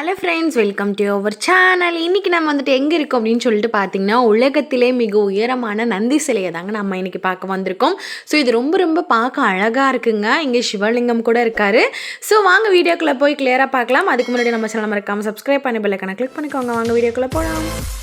Hello friends welcome to our channel இன்றைக்கி நம்ம வந்துட்டு எங்கே இருக்கோம் அப்படின்னு சொல்லிட்டு பார்த்தீங்கன்னா உலகத்திலே மிக உயரமான நந்தி சிலையை தாங்க நம்ம இன்றைக்கி பார்க்க வந்திருக்கோம். ஸோ இது ரொம்ப ரொம்ப பார்க்க அழகாக இருக்குங்க. இங்கே சிவலிங்கம் கூட இருக்கார். ஸோ வாங்க வீடியோக்குள்ளே போய் கிளியராக பார்க்கலாம். அதுக்கு முன்னாடி நம்ம சேனல் மறக்காமல் சப்ஸ்கிரைப் பண்ணி பெல்லைக்கான கிளிக் பண்ணிக்கோங்க. வாங்க வீடியோக்குள்ளே போகலாம்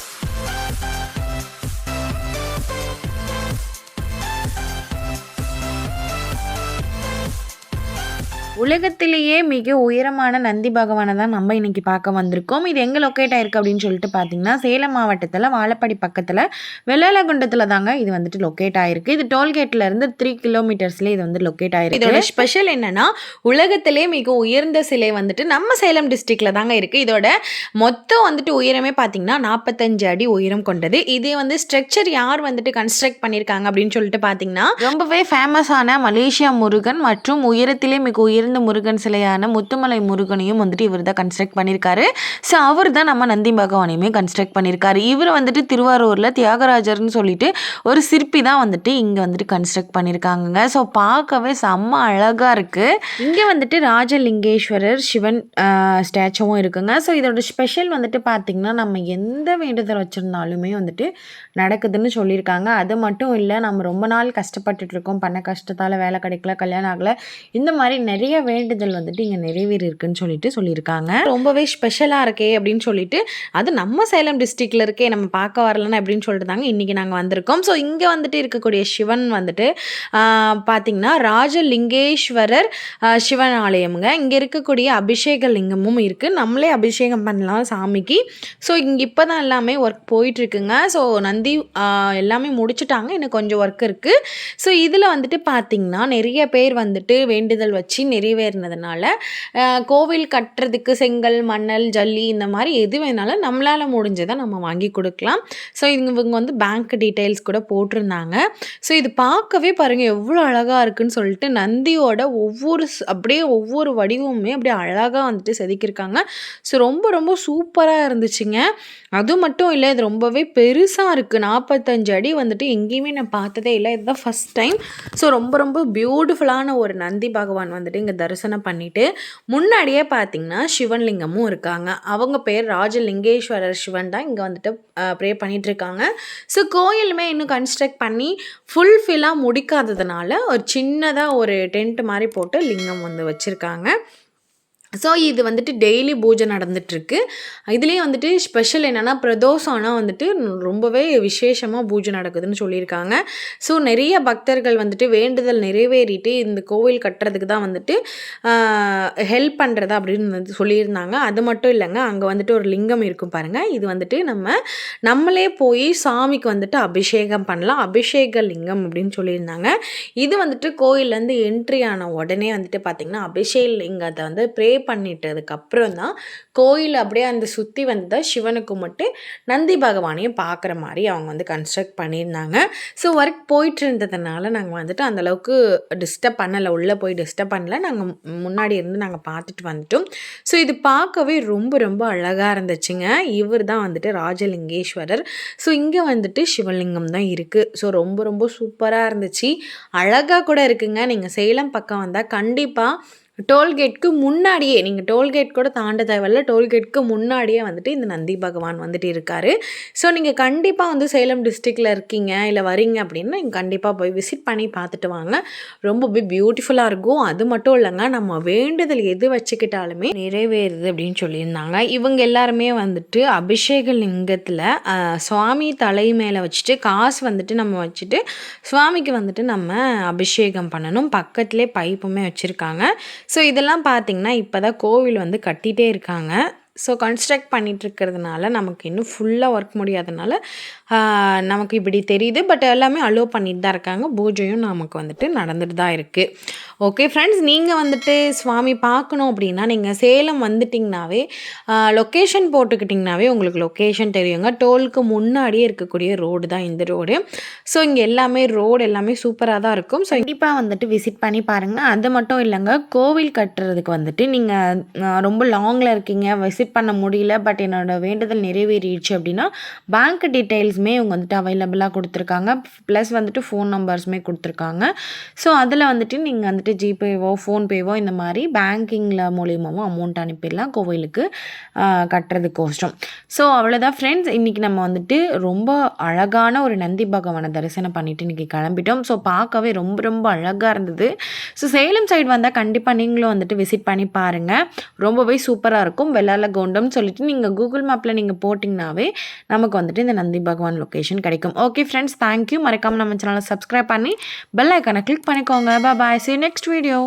உலகத்திலேயே மிக உயரமான நந்தி பகவானை தான் நம்ம இன்னைக்கு பார்க்க வந்திருக்கோம். இது எங்கே லொக்கேட் ஆயிருக்கு அப்படின்னு சொல்லிட்டு பார்த்தீங்கன்னா சேலம் மாவட்டத்தில் வாழப்பாடி பக்கத்தில் வெள்ளாலகுண்டத்தில் தாங்க இது வந்துட்டு லொக்கேட் ஆயிருக்கு. இது டோல்கேட்ல இருந்து த்ரீ கிலோமீட்டர்ஸ்ல இது வந்து லொக்கேட் ஆயிருக்கு. இதோட ஸ்பெஷல் என்னன்னா உலகத்திலே மிக உயர்ந்த சிலை வந்துட்டு நம்ம சேலம் டிஸ்ட்ரிக்ட்ல தாங்க இருக்கு. இதோட மொத்தம் வந்துட்டு உயரமே பார்த்தீங்கன்னா நாற்பத்தஞ்சு அடி உயரம் கொண்டது. இதே வந்து ஸ்ட்ரக்சர் யார் வந்துட்டு கன்ஸ்ட்ரக்ட் பண்ணியிருக்காங்க அப்படின்னு சொல்லிட்டு பார்த்தீங்கன்னா ரொம்பவே ஃபேமஸான மலேசியா முருகன் மற்றும் உயரத்திலே மிக எழுந்த முருகன் சிலையான முத்துமலை முருகனையும் வந்துட்டு இவர் தான் கன்ஸ்ட்ரக்ட் பண்ணியிருக்காரு. ஸோ அவர் தான் நம்ம நந்தி பகவானையுமே கன்ஸ்ட்ரக்ட் பண்ணியிருக்காரு. இவர் வந்துட்டு திருவாரூரில் தியாகராஜர்னு சொல்லிட்டு ஒரு சிற்பி தான் வந்துட்டு இங்கே வந்துட்டு கன்ஸ்ட்ரக்ட் பண்ணியிருக்காங்கங்க. ஸோ பார்க்கவே செம்ம அழகாக இருக்குது இங்கே வந்துட்டு ராஜலிங்கேஸ்வரர் சிவன் ஸ்டாச்சுவும் இருக்குங்க. ஸோ இதோட ஸ்பெஷல் வந்துட்டு பார்த்திங்கன்னா நம்ம எந்த வேண்டுதல் வச்சுருந்தாலுமே வந்துட்டு நடக்குதுன்னு சொல்லியிருக்காங்க. அது மட்டும் இல்லை நம்ம ரொம்ப நாள் கஷ்டப்பட்டுட்ருக்கோம் பண்ண கஷ்டத்தால் வேலை கிடைக்கல கல்யாணம் ஆகலை. இந்த மாதிரி நிறைய வேண்டுதல் வந்துட்டு இங்கே நிறைவேறியிருக்குன்னு சொல்லிட்டு சொல்லியிருக்காங்க. ரொம்பவே ஸ்பெஷலாக இருக்கே அப்படின்னு சொல்லிட்டு அது நம்ம சேலம் டிஸ்ட்ரிக்டில் இருக்கே நம்ம பார்க்க வரலன்னு அப்படின்னு சொல்லிட்டு தாங்க இன்றைக்கி நாங்கள் வந்திருக்கோம். ஸோ இங்கே வந்துட்டு இருக்கக்கூடிய சிவன் வந்துட்டு பார்த்தீங்கன்னா ராஜலிங்கேஸ்வரர் சிவன் ஆலயமுங்க இங்கே இருக்கக்கூடிய அபிஷேக லிங்கமும் இருக்குது நம்மளே அபிஷேகம் பண்ணலாம் சாமிக்கு. ஸோ இங்கே இப்போ தான் எல்லாமே ஒர்க் போயிட்டுருக்குங்க. ஸோ நந்தி எல்லாமே முடிச்சுட்டாங்க. இன்னும் கொஞ்சம் ஒர்க் இருக்குது ஸோ இதில் வந்துட்டு பார்த்திங்கன்னா நிறைய பேர் வந்துட்டு வேண்டுதல் வச்சு நிறைய நிறைவேறினதுனால கோவில் கட்டுறதுக்கு செங்கல் மணல் ஜல்லி இந்த மாதிரி எது வேணாலும் நம்மளால் முடிஞ்சதை நம்ம வாங்கி கொடுக்கலாம். ஸோ இவங்க வந்து பேங்க் டீட்டெயில்ஸ் கூட போட்டிருந்தாங்க. ஸோ இது பார்க்கவே பாருங்கள் எவ்வளோ அழகாக இருக்குன்னு சொல்லிட்டு நந்தியோட ஒவ்வொரு அப்படியே ஒவ்வொரு வடிவமுமே அப்படியே அழகாக வந்துட்டு செதுக்கியிருக்காங்க. ஸோ ரொம்ப ரொம்ப சூப்பராக இருந்துச்சுங்க. அது மட்டும் இல்லை இது ரொம்பவே பெருசாக இருக்குது நாற்பத்தஞ்சு அடி வந்துட்டு எங்கேயுமே நான் பார்த்ததே இல்லை. இதுதான் ஃபஸ்ட் டைம் ஸோ ரொம்ப ரொம்ப பியூட்டிஃபுல்லான ஒரு நந்தி பகவான் வந்துட்டு இங்கே தரிசனம் பண்ணிட்டு முன்னாடியே பார்த்தீங்கன்னா சிவன்லிங்கமும் இருக்காங்க. அவங்க பேர் ராஜலிங்கேஸ்வரர் சிவன் தான் இங்கே வந்துட்டு ப்ரே பண்ணிட்டு இருக்காங்க ஸோ கோயிலுமே இன்னும் கன்ஸ்ட்ரக்ட் பண்ணி ஃபுல்ஃபில்லாக முடிக்காததுனால ஒரு சின்னதாக ஒரு டென்ட் மாதிரி போட்டு லிங்கம் வந்து வச்சுருக்காங்க. ஸோ இது வந்துட்டு டெய்லி பூஜை நடந்துட்டுருக்கு. இதுலேயும் வந்துட்டு ஸ்பெஷல் என்னென்னா பிரதோஷம்னா வந்துட்டு ரொம்பவே விசேஷமாக பூஜை நடக்குதுன்னு சொல்லியிருக்காங்க. ஸோ நிறைய பக்தர்கள் வந்துட்டு வேண்டுதல் நிறைவேறிட்டு இந்த கோவில் கட்டுறதுக்கு தான் வந்துட்டு ஹெல்ப் பண்ணுறது அப்படின்னு வந்து சொல்லியிருந்தாங்க. அது மட்டும் இல்லைங்க அங்கே வந்துட்டு ஒரு லிங்கம் இருக்கும் பாருங்கள் இது வந்துட்டு நம்ம நம்மளே போய் சாமிக்கு வந்துட்டு அபிஷேகம் பண்ணலாம். அபிஷேக லிங்கம் அப்படின்னு சொல்லியிருந்தாங்க. இது வந்துட்டு கோயிலேருந்து என்ட்ரி ஆன உடனே வந்துட்டு பார்த்திங்கன்னா அபிஷேக லிங்கத்தை வந்து ப்ரே பண்ணிட்டதுக்கு தான் கோயில் அப்படியே அந்த சுற்றி வந்து தான் சிவனுக்கு மட்டும் நந்தி பகவானையும் பார்க்குற மாதிரி அவங்க வந்து கன்ஸ்ட்ரக்ட் பண்ணியிருந்தாங்க. ஸோ ஒர்க் போயிட்டு இருந்ததுனால நாங்கள் வந்துட்டு அந்தளவுக்கு டிஸ்டர்ப் பண்ணலை. உள்ளே போய் டிஸ்டர்ப் பண்ணல. நாங்கள் முன்னாடி இருந்து நாங்கள் பார்த்துட்டு வந்துட்டோம். ஸோ இது பார்க்கவே ரொம்ப ரொம்ப அழகாக இருந்துச்சுங்க. இவர் தான் வந்துட்டு ராஜலிங்கேஸ்வரர். ஸோ இங்கே வந்துட்டு சிவலிங்கம் தான் இருக்குது ஸோ ரொம்ப ரொம்ப சூப்பராக இருந்துச்சு. அழகாக கூட இருக்குங்க. நீங்கள் சேலம் பக்கம் வந்தால் கண்டிப்பாக டோல்கேட்க்கு முன்னாடியே நீங்கள் டோல்கேட் கூட தாண்ட தேவையில்ல. டோல்கேட்க்கு முன்னாடியே வந்துட்டு இந்த நந்தி பகவான் வந்துட்டு இருக்காரு. ஸோ நீங்கள் கண்டிப்பாக வந்து சேலம் டிஸ்ட்ரிக்டில் இருக்கீங்க இல்லை வரீங்க அப்படின்னா நீங்கள் கண்டிப்பாக போய் விசிட் பண்ணி பார்த்துட்டு வாங்க. ரொம்பவே பியூட்டிஃபுல்லாக இருக்கும். அது மட்டும் இல்லைங்க நம்ம வேண்டுதல் எது வச்சுக்கிட்டாலுமே நிறைவேறுது அப்படின்னு சொல்லியிருந்தாங்க. இவங்க எல்லாருமே வந்துட்டு அபிஷேக லிங்கத்தில் சுவாமி தலை மேலே வச்சுட்டு காசு வந்துட்டு நம்ம வச்சுட்டு சுவாமிக்கு வந்துட்டு நம்ம அபிஷேகம் பண்ணணும். பக்கத்துலேயே பைப்புமே வச்சுருக்காங்க. ஸோ இதெல்லாம் பார்த்திங்கன்னா இப்போ தான் கோவில் வந்து கட்டிகிட்டே இருக்காங்க. ஸோ கன்ஸ்ட்ரக்ட் பண்ணிகிட்ருக்கிறதுனால நமக்கு இன்னும் ஃபுல்லாக ஒர்க் முடியாதனால நமக்கு இப்படி தெரியுது. பட் எல்லாமே அலோவ் பண்ணிட்டு தான் இருக்காங்க. பூஜையும் நமக்கு வந்துட்டு நடந்துட்டு தான் இருக்குது ஓகே ஃப்ரெண்ட்ஸ் நீங்கள் வந்துட்டு சுவாமி பார்க்கணும் அப்படின்னா நீங்கள் சேலம் வந்துட்டிங்கனாவே லொக்கேஷன் போட்டுக்கிட்டிங்கனாவே உங்களுக்கு லொக்கேஷன் தெரியுங்க. டோலுக்கு முன்னாடியே இருக்கக்கூடிய ரோடு தான் இந்த ரோடு ஸோ இங்கே எல்லாமே ரோடு எல்லாமே சூப்பராக தான் இருக்கும். ஸோ கண்டிப்பாக வந்துட்டு விசிட் பண்ணி பாருங்கள் அது மட்டும் இல்லைங்க கோவில் கட்டுறதுக்கு வந்துட்டு நீங்கள் ரொம்ப லாங்கில் இருக்கீங்க விசிட் விசிட் பண்ண முடியல பட் என்னோட வேண்டுதல் நிறைவேறிடுச்சு அப்படின்னா பேங்க் டீட்டெயில்ஸுமே இவங்க வந்துட்டு அவைலபிளாக கொடுத்துருக்காங்க. ப்ளஸ் வந்துட்டு ஃபோன் நம்பர்ஸுமே கொடுத்துருக்காங்க. ஸோ அதில் வந்துட்டு நீங்கள் வந்துட்டு ஜிபேவோ ஃபோன்பேவோ இந்த மாதிரி பேங்கிங்கில் மூலியமாகவும் அமௌண்ட் அனுப்பிடலாம் கோவிலுக்கு கட்டுறது கோஷ்டம் ஸோ அவ்வளோதான் ஃப்ரெண்ட்ஸ் இன்றைக்கி நம்ம வந்துட்டு ரொம்ப அழகான ஒரு நந்தி பகவானை தரிசனம் பண்ணிவிட்டு இன்றைக்கி கிளம்பிட்டோம். ஸோ பார்க்கவே ரொம்ப ரொம்ப அழகாக இருந்தது. ஸோ சேலம் சைடு வந்தால் கண்டிப்பாக நீங்களும் வந்துட்டு விசிட் பண்ணி பாருங்கள் ரொம்பவே சூப்பராக இருக்கும். வெள்ளால நந்திகோண்டம்னு சொல்லிட்டு நீங்கள் கூகுள் மேப்பில் நீங்கள் போட்டிங்கனாவே நமக்கு வந்துட்டு இந்த நந்தி பகவான் லொக்கேஷன் கிடைக்கும். ஓகே ஃப்ரெண்ட்ஸ் தேங்க்யூ மறக்காமல் நம்ம சேனலை சப்ஸ்கிரைப் பண்ணி பெல் ஐக்கானை கிளிக் பண்ணிக்கோங்க. பாய் சி நெக்ஸ்ட் வீடியோ